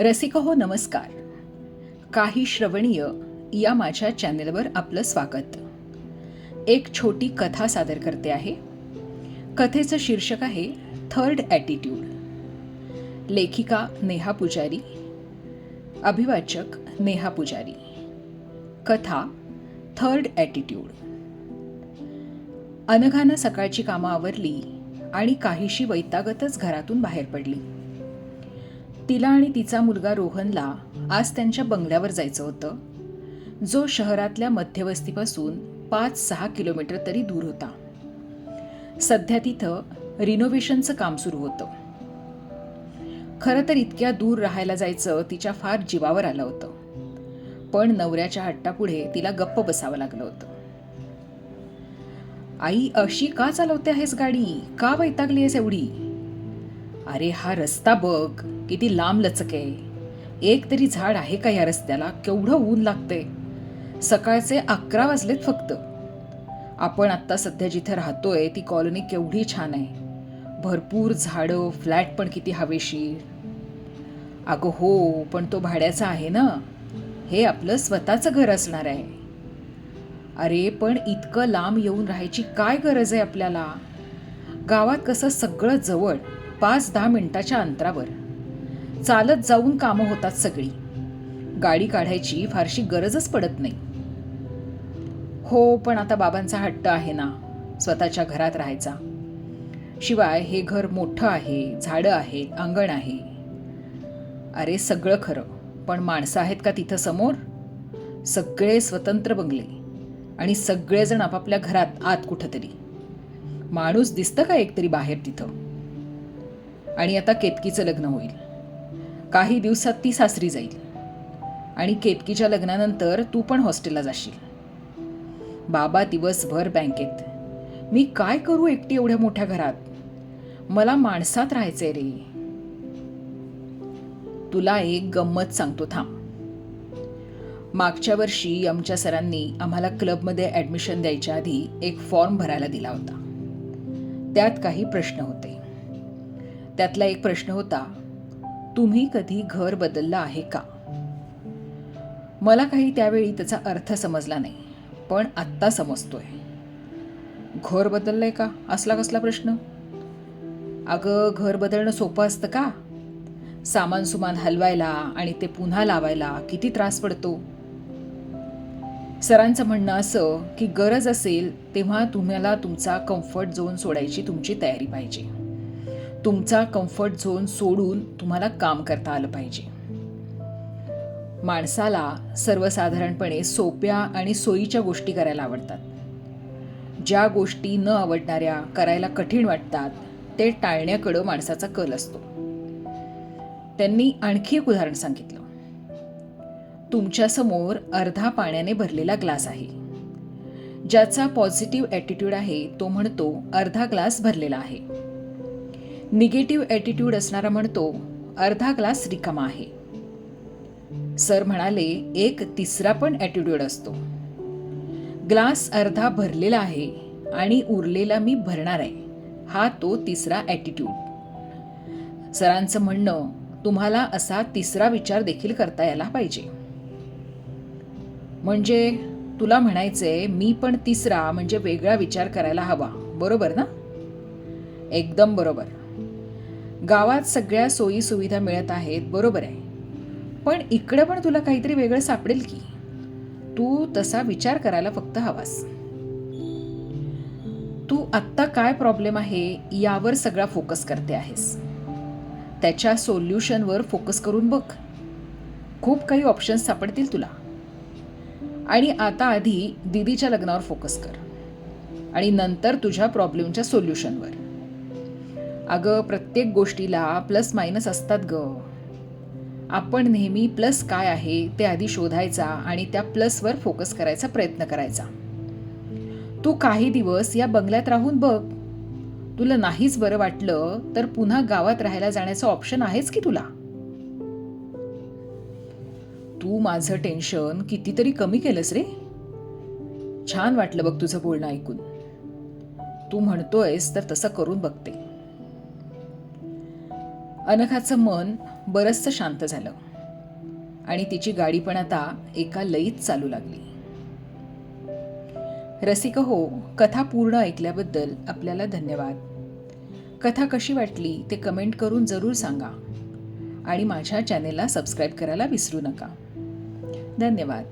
रसिक हो नमस्कार. काही श्रवणीय या माझ्या चॅनेलवर आपलं स्वागत. एक छोटी कथा सादर करते आहे. कथेचं शीर्षक आहे थर्ड ॲटिट्यूड. लेखिका नेहा पुजारी. अभिवाचक नेहा पुजारी. कथा थर्ड ॲटिट्यूड. अनघानं सकाळची कामं आवरली आणि काहीशी वैतागतच घरातून बाहेर पडली. तिला आणि तिचा मुलगा रोहनला आज त्यांच्या बंगल्यावर जायचं होतं. जो शहरातल्या मध्यवस्तीपासून पाच सहा किलोमीटर तरी दूर होता. सध्या तिथं रिनोव्हेशनचं काम सुरू होतं. खरं तर इतक्या दूर राहायला जायचं तिच्या फार जीवावर आलं होतं. पण नवऱ्याच्या हट्टापुढे तिला गप्प बसावं लागलं होतं. आई अशी का चालवते आहेस गाडी? का वैतागली आहेस एवढी? अरे हा रस्ता बघ. किती लांब लचक. आहे एक तरी झाड आहे का या रस्त्याला? केवढं ऊन लागतंय सकाळचे अकरा वाजलेत फक्त. आपण आत्ता सध्या जिथे राहतोय ती कॉलनी केवढी छान आहे. भरपूर झाडं फ्लॅट पण किती हवेशीर. अगं हो पण तो भाड्याचा आहे ना? हे आपलं स्वतःचं घर असणार आहे. अरे पण इतकं लांब येऊन राहायची काय गरज आहे आपल्याला? गावात कसं सगळं जवळ पाच दहा मिनटाच्या अंतरावर. चालत जाऊन कामं होतात सगळी. गाडी काढायची फारशी गरजच पडत नाही. हो पण आता बाबांचा हट्ट आहे ना स्वतःच्या घरात राहायचा. शिवाय हे घर मोठं आहे झाडं आहेत अंगण आहे. अरे सगळं खरं पण माणसं आहेत का तिथं समोर? सगळे स्वतंत्र बंगले आणि सगळेजण आपापल्या घरात आत कुठंतरी. माणूस दिसतं का एकतरी बाहेर तिथं? आणि आता केतकीचं लग्न होईल. काही दिवसात ती सासरी जाईल. आणि केतकीच्या लग्नानंतर तू पण हॉस्टेलला जाशील. बाबा दिवसभर बँकेत. मी काय करू एकटी एवढ्या मोठ्या घरात? मला माणसात राहायचंय रे. तुला एक गंमत सांगतो थांब. मागच्या वर्षी आमच्या सरांनी आम्हाला क्लबमध्ये ॲडमिशन द्यायच्या आधी एक फॉर्म भरायला दिला होता. त्यात काही प्रश्न होते. त्यातला एक प्रश्न होता तुम्ही कधी घर बदललं आहे का? मला काही त्यावेळी त्याचा अर्थ समजला नाही पण आत्ता समजतोय. घर बदललंय का? असला कसला प्रश्न. अगं घर बदलणं सोपं असतं का? सामान सुमान हलवायला आणि ते पुन्हा लावायला किती त्रास पडतो? सरांचं म्हणणं असं की गरज असेल तेव्हा तुम्हाला तुमचा कम्फर्ट झोन सोडायची तुमची तयारी पाहिजे. तुमचा कम्फर्ट झोन सोडून तुम्हाला काम करता आलं पाहिजे. माणसाला सर्वसाधारणपणे सोप्या आणि सोयीच्या गोष्टी करायला आवडतात. ज्या गोष्टी न आवडणाऱ्या करायला कठीण वाटतात ते टाळण्याकडं माणसाचा कल असतो. त्यांनी आणखी एक उदाहरण सांगितलं. तुमच्यासमोर अर्धा पाण्याने भरलेला ग्लास आहे. ज्याचा पॉझिटिव्ह ॲटिट्यूड आहे तो म्हणतो अर्धा ग्लास भरलेला आहे. निगेटिव्ह ॲटिट्यूड असणारा म्हणतो अर्धा ग्लास रिकामा आहे. सर म्हणाले एक तिसरा पण ॲटिट्यूड असतो. ग्लास अर्धा भरलेला आहे आणि उरलेला मी भरणार आहे. हा तो तिसरा ॲटिट्यूड सरांचं म्हणणं तुम्हाला असा तिसरा विचार देखील करता यायला पाहिजे. म्हणजे तुला म्हणायचंय मी पण तिसरा म्हणजे वेगळा विचार करायला हवा बरोबर ना? एकदम बरोबर. गावात सगळ्या सोयी सुविधा मिळत आहेत बरोबर आहे. पण इकडं पण तुला काहीतरी वेगळं सापडेल की. तू तसा विचार करायला फक्त हवास. तू आत्ता काय प्रॉब्लेम आहे यावर सगळा फोकस करते आहेस. त्याच्या सोल्युशनवर फोकस करून बघ. खूप काही ऑप्शन्स सापडतील तुला. आणि आता आधी दिदीच्या लग्नावर फोकस कर. आणि नंतर तुझ्या प्रॉब्लेमच्या सोल्युशनवर अगं प्रत्येक गोष्टीला प्लस मायनस असतात ग. आपण नेहमी प्लस काय आहे ते आधी शोधायचा आणि त्या प्लसवर फोकस करायचा प्रयत्न करायचा. तू काही दिवस या बंगल्यात राहून बघ. तुला नाहीच बरं वाटलं तर पुन्हा गावात राहायला जाण्याचं ऑप्शन आहेच की तुला? तू माझं टेन्शन कितीतरी कमी केलंस रे. छान वाटलं बघ तुझं बोलणं ऐकून. तू म्हणतोयस तर तसं करून बघते. अनघाचं मन बरंचसं शांत झालं. आणि तिची गाडी पण आता एका लईत चालू लागली. रसिक हो कथा पूर्ण ऐकल्याबद्दल आपल्याला धन्यवाद. कथा कशी वाटली ते कमेंट करून जरूर सांगा. आणि माझ्या चॅनेलला सबस्क्राईब करायला विसरू नका. धन्यवाद.